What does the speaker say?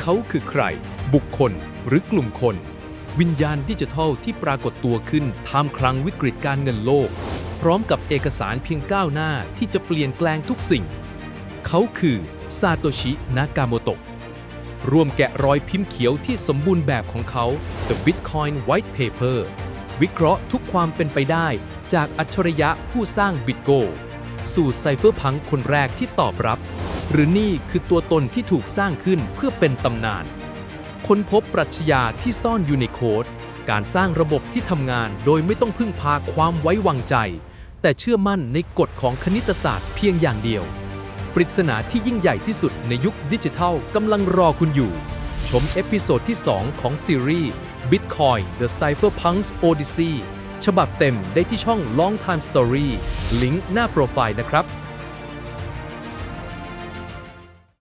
เขาคือใคร บุคคลหรือกลุ่มคน วิญญาณดิจิทัลที่ปรากฏตัวขึ้นท่ามกลางวิกฤตการเงินโลก พร้อมกับเอกสารเพียงก้าวหน้าที่จะเปลี่ยนแปลงทุกสิ่ง เขาคือซาโตชินากาโมโตะร่วมแกะรอยพิมพ์เขียวที่สมบูรณ์แบบของเขา The Bitcoin White Paper วิเคราะห์ทุกความเป็นไปได้จากอัจฉริยะผู้สร้าง BitGo สู่ไซเฟอร์พังคนแรกที่ตอบรับ หรือนี่คือตัวตนที่ถูกสร้างขึ้นเพื่อเป็นตำนาน ค้นพบปรัชญาที่ซ่อนอยู่ในโค้ด การสร้างระบบที่ทำงานโดยไม่ต้องพึ่งพาความไว้วางใจ แต่เชื่อมั่นในกฎของคณิตศาสตร์เพียงอย่างเดียว ปริศนาที่ยิ่งใหญ่ที่สุดในยุคดิจิทัลกำลังรอคุณอยู่ ชมเอพิโซดที่ 2 ของซีรีส์ Bitcoin The Cypherpunks Odyssey ฉบับเต็มได้ที่ช่อง Long Time Story ลิงก์หน้าโปรไฟล์นะครับ